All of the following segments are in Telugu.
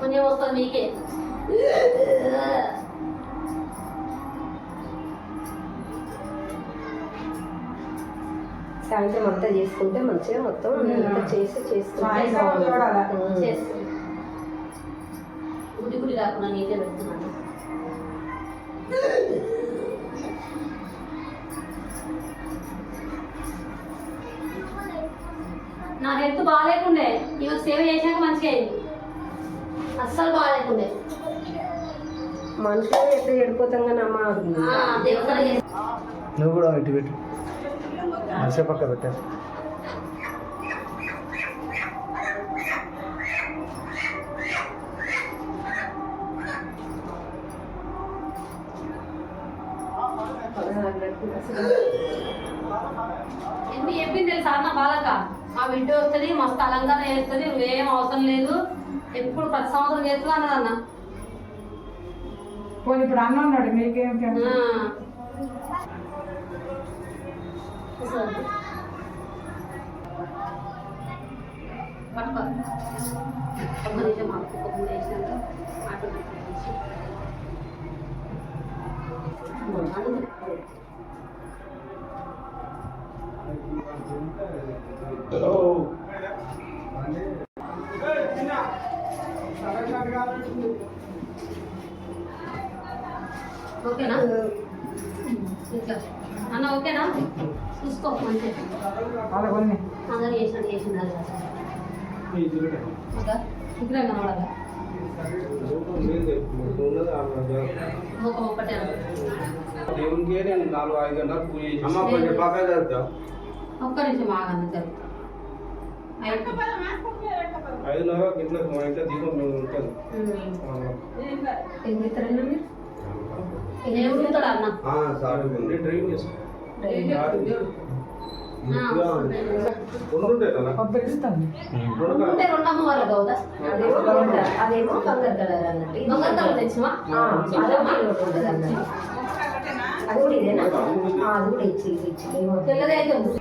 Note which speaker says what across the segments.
Speaker 1: కొంచెం వస్తుంది మీకే.
Speaker 2: సాయంత్రం అంతా చేసుకుంటే మంచిగా మొత్తం చేసి చేసుకుంటే
Speaker 1: గుడి గుడి కాకుండా నీకే పెడుతున్నాను. నా హెల్త్ బాగాలేకుండే ఇವಾಗ సేవ చేశాక మంచిగా అయింది. అస్సలు బాగాలేకుండే.
Speaker 2: మనుషులు ఎట్లా చెడిపోతాం కానీ అమ్మ
Speaker 3: నువ్వు కూడా ఇటు పెట్టు. మంచిగా పక్క పెట్టా.
Speaker 1: ఎన్ని చెప్పింది అన్న బాలక ఆ బిడ్డ వస్తుంది మస్తు అలంకారం చేస్తుంది నువ్వేం అవసరం లేదు. ఎప్పుడు ప్రతి సంవత్సరం చేస్తున్నా అన్నది అన్న.
Speaker 4: పోనీ ఇప్పుడు అన్న ఉన్నాడు మీకేం.
Speaker 1: పట్టుకో. నిమిషం మూడు వేసినాక ఆటోమేటిక్ అందుకు. ఓకేనా? ఇట్లా అన్న ఓకేనా? చూసుకో
Speaker 4: కొన్ని
Speaker 1: అందరూ చేసినట్టు చేసినారు ఇక్కడ
Speaker 5: దేవునికి నేను నాలుగు ఐదు గంటలకు పూజ చేసి
Speaker 1: అమ్మ, కొంచెం
Speaker 5: పక్కన జరుగుతా
Speaker 1: ఒక్క నిమిషం ఆగండి జరుగుతా
Speaker 5: ఐదున్నర ఇంట్లో ఇంట్లో దీపం ఉంటుంది
Speaker 2: ఏం చేస్తారన్నా మీరు?
Speaker 1: అన్న?
Speaker 5: డ్రైవింగ్
Speaker 2: అదేమో బంగారు- కలర్ అన్నట్టు. అదే కూడా ఇదేనా? అది కూడా ఇచ్చి. ఇచ్చి
Speaker 1: తెల్లదే అయితే ఉంది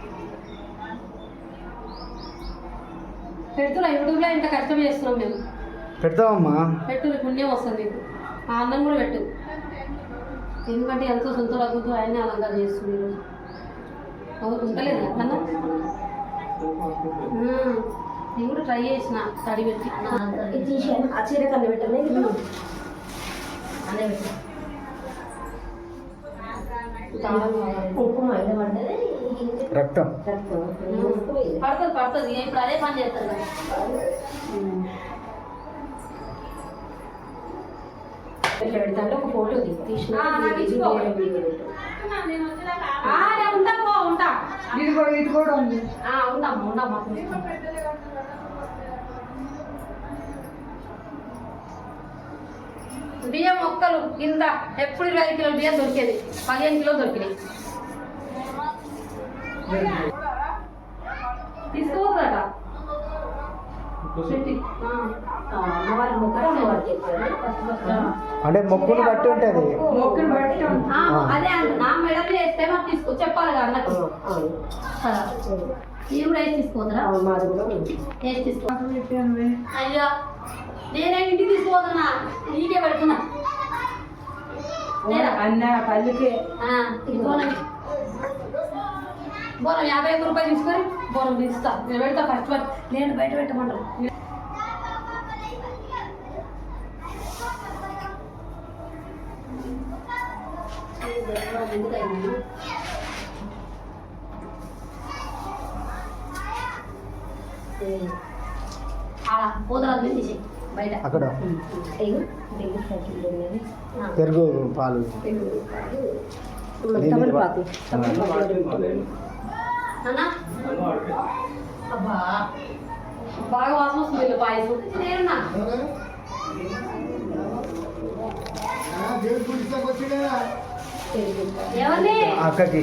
Speaker 1: పెడుతున్నా యూట్యూబ్లో ఇంత కష్టం చేస్తున్నాం మేము.
Speaker 3: పెడతావమ్మా?
Speaker 1: పెట్టు పుణ్యం వస్తుంది మీకు ఆ అన్నం కూడా పెట్టు. ఎందుకంటే ఎంతో సొంత రగ్గుతూ ఆయన్ని అలంకారం చేస్తుంది ఈరోజు. ఉంటలేదు అన్న? నేను కూడా ట్రై చేసిన తడి పెట్టి.
Speaker 2: ఆ చీర కన్ను పెట్టాను అదే పెట్టాను కుంకుమ ఇలా పడ్డది.
Speaker 3: రక్తం.
Speaker 1: పడుతుంది పడుతుంది ఇప్పుడు అదే పని
Speaker 2: ఇట్లా పెడతాను ఒక ఫోటో
Speaker 1: ఉండమ్మా బియ్యం మొక్కలు కింద ఎప్పుడు ఇరవై ఐదు కిలోలు బియ్యం దొరికేది? పదిహేను కిలోలు దొరికినాయి తీసుకోవద్దట పెట్టి ఆ.
Speaker 2: ఆ, అమ్మవారి మొక్కలు అమ్మవారికి చెప్తాను ఫస్ట్
Speaker 3: అంటే మొక్కులు బట్టి ఉంటుంది.
Speaker 4: మొక్కులు బట్టి
Speaker 1: అదే అంట. నా మెడల్ చేస్తే మాకు తీసుకో చెప్పాలి కదా కదా మీరు కూడా వేసి తీసుకోవద్దురా
Speaker 2: అవును మాది కూడా
Speaker 1: వేసి తీసుకో?
Speaker 4: నాకు
Speaker 1: అయ్యా నేనే ఇంటికి తీసుకోతున్నా నీకే పెడుతున్నా?
Speaker 4: అన్న తల్లికి
Speaker 1: ఆ, బోనం యాభై ఒక్క రూపాయలు తీసుకొని బోనం తీస్తా. నేను పెడతా ఫస్ట్ వన్ నేను బయట బయట.
Speaker 3: అక్కడ. పెరుగు పాలు.
Speaker 2: తమలపాకు
Speaker 1: అబ్బా బాగా వాసన వస్తుంది వీళ్ళ పాయసం. నేనున్నా ఎవరిని
Speaker 3: అక్కకి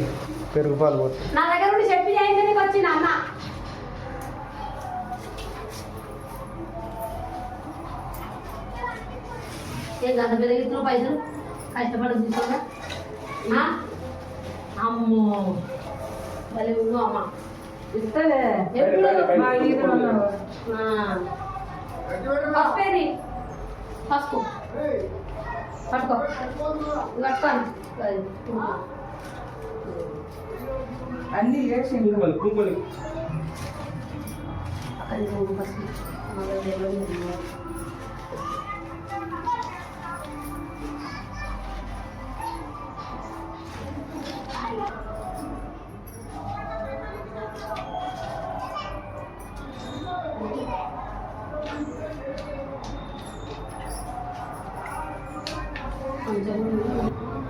Speaker 3: పెరుగు పాలు పోతుంది
Speaker 1: నా దగ్గర నుండి చెప్పి అన్న ఏం గంట పైసలు? కష్టపడి తీసుకోగా అమ్మో. భలే ఉండు అమ్మ.
Speaker 4: ఇస్తలే ఉన్నావు
Speaker 1: పసుపు. పట్టుకో. కట్టుకోను.
Speaker 4: అన్ని చేసి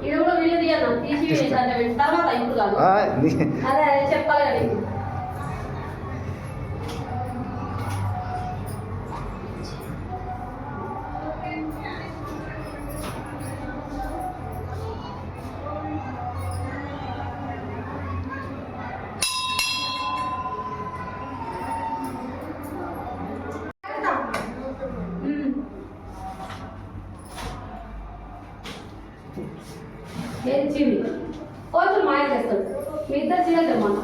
Speaker 1: ఇది కూడా వీడియో తీయను తీసి తర్వాత ఇప్పుడు కాదు. అదే చెప్పాలి ఏం చీవి కొంచెం మాయ చేస్తాడు. మీ ఇద్దరు చీర తెమ్మన్నా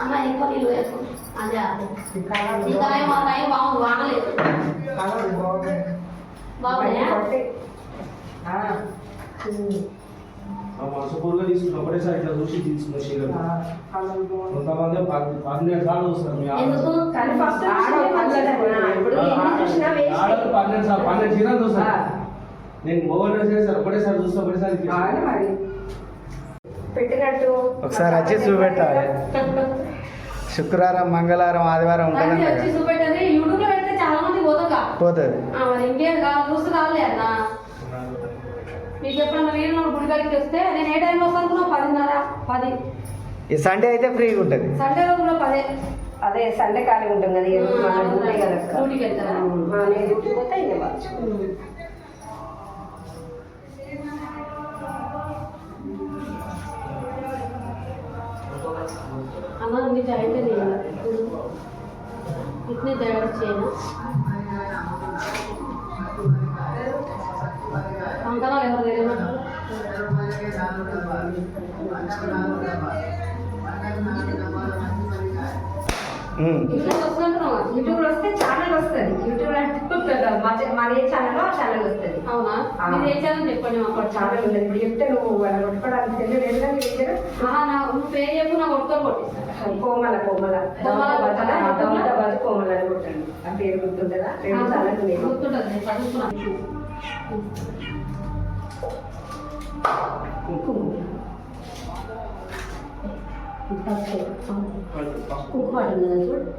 Speaker 1: అమ్మ ఎక్కువ నీళ్ళు వేసుకో. అదే అదే. ఇంకా నయం మా నయం బాగుంది వానలేదు. బాగున్నాయా?
Speaker 5: ఆ మనసుపూర్గా తీసుకున్న ఒకటేసారి ఇట్లా చూసి తీసుకున్న చీరలు కొంతమంది పది- పన్నెండు సార్లు వస్తారు పన్నెండు పన్నెండు చీరలు. చూస్తారు నేను మొగలు చేస్తారు ఒకటేసారి చూస్తే ఒకటేసారి.
Speaker 4: మరి.
Speaker 2: పెట్టినట్టు.
Speaker 3: ఒకసారి వచ్చి చూపెట్టాలి. శుక్రవారం మంగళవారం ఆదివారం
Speaker 1: కానీ
Speaker 3: ఉంటుందంట
Speaker 1: వచ్చి చూపెట్టది యూట్యూబ్లో పెడితే చాలా మంది పోతుందా
Speaker 3: పోతుంది
Speaker 1: మరి ఇంకేం కాదు చూసి రాలే అన్న. మీకు ఎప్పుడన్నా వీలు గుడి కాడికి వస్తే నేను ఏ టైంలో వస్తాను అనుకున్నా పదిన్నర పది.
Speaker 3: ఈ సండే అయితే ఫ్రీగా ఉంటుంది.
Speaker 1: సండే రోజులో పదే.
Speaker 2: అదే సండే ఖాళీ ఉంటుంది కదా ఈ రోజు మన డ్యూటీ కదా అక్క.
Speaker 1: డ్యూటీకి వెళ్తారా?
Speaker 2: మా నేను డ్యూటీ పోతే ఇంకా వచ్చు
Speaker 1: ఇట్నే తయారు చేయను కంకణాలు ఎవరు తెలియదు
Speaker 3: ఉమ్.
Speaker 1: ఇట్లా వస్తుంటున్నావా
Speaker 2: యూట్యూబ్లో వస్తే ఛానల్ వస్తుంది. యూట్యూబ్ మాది ఏ ఛానల్ ఆ ఛానల్ వస్తుంది.
Speaker 1: అవునా?
Speaker 2: ఆ.
Speaker 1: మీరు ఏం చేయాలని చెప్పండి మా
Speaker 2: ఒక ఛానల్ ఉంది. ఇప్పుడు చెప్తే నువ్వు వాళ్ళ కొట్టుకోవడానికి తెలియదు కదా మీ దగ్గర
Speaker 1: ఆహా, నా నువ్వు పేరు చెప్పు నా కొట్టుకొని కొట్టిస్తాను
Speaker 2: కోమల కోమల.
Speaker 1: కోమల
Speaker 2: బతల
Speaker 1: బతల.
Speaker 2: దౌలతాబాద్ కోమల అని కొట్టండి. ఆ పేరు గుర్తుంటుందా. రెండు ఛానల్
Speaker 1: గుర్తుంటుంది చదువుకున్నాను కుంకుమ ఉన్నదా చూడు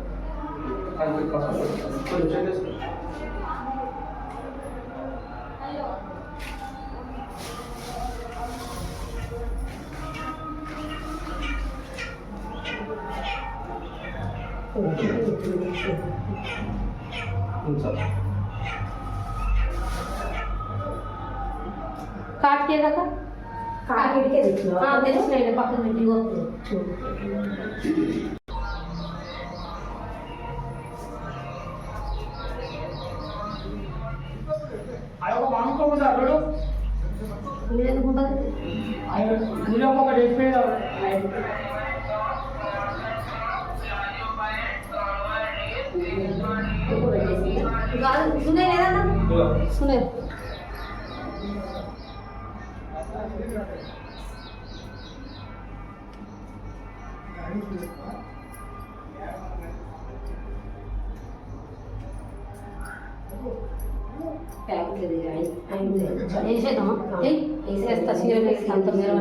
Speaker 5: అది పసుపు. కొంచెం
Speaker 2: కాకిడికే తెచ్చినావా?
Speaker 1: తెలిసిన పక్కన పెట్టి.
Speaker 4: అదొక మాంకో ఉంది
Speaker 1: ఉంటుంది
Speaker 4: నీలో ఒక డెస్పేట్
Speaker 2: ఉప్పు పెట్టేసి
Speaker 1: కాదు సునే. సునే వేసేద్దామా వేసేస్తా వేసి అంత మీరు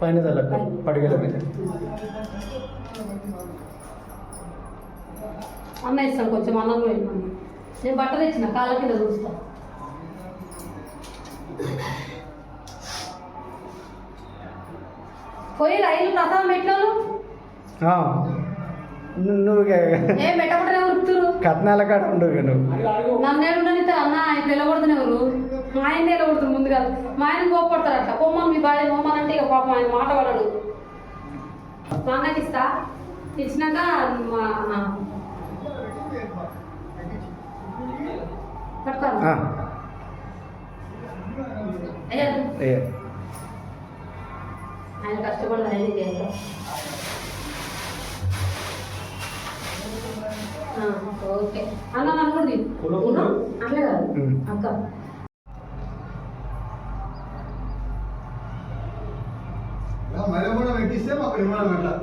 Speaker 3: పైన తలకు పడిగల మీద
Speaker 1: అన్న ఇస్తాను కొంచెం అన్నం కూడా. నేను బట్టలు ఇచ్చిన కాళ్ళ కింద చూస్తా పోయి రైలు ప్రసాదం పెట్టినాను
Speaker 3: నువ్వు
Speaker 1: ఏం పెట్టకుండా
Speaker 3: కట్నాల కాడ ఉండు నువ్వు.
Speaker 1: నన్ను అన్న ఆయన నిలబడుతున్న ఎవరు మా ఆయన నిలబడుతుంది ముందుగా. మా ఆయన కోపడతారు అట్లా. మీ భార్య పొమ్మని అంటే ఇక పాపం ఆయన మాట వాడడు మా అన్నకి ఇస్తా ఇచ్చినాక
Speaker 3: కడతా
Speaker 1: అయ్యా. ఆయన కష్టపడి చేస్తాను ఓకే. అన్న నన్ను కూడా తిను.
Speaker 5: కొనుక్కుంటూ
Speaker 2: అట్లా కాదు. అక్క.
Speaker 6: మరి కూడా పెట్టిస్తే మాకు ఇవ్వడం పెట్టాలి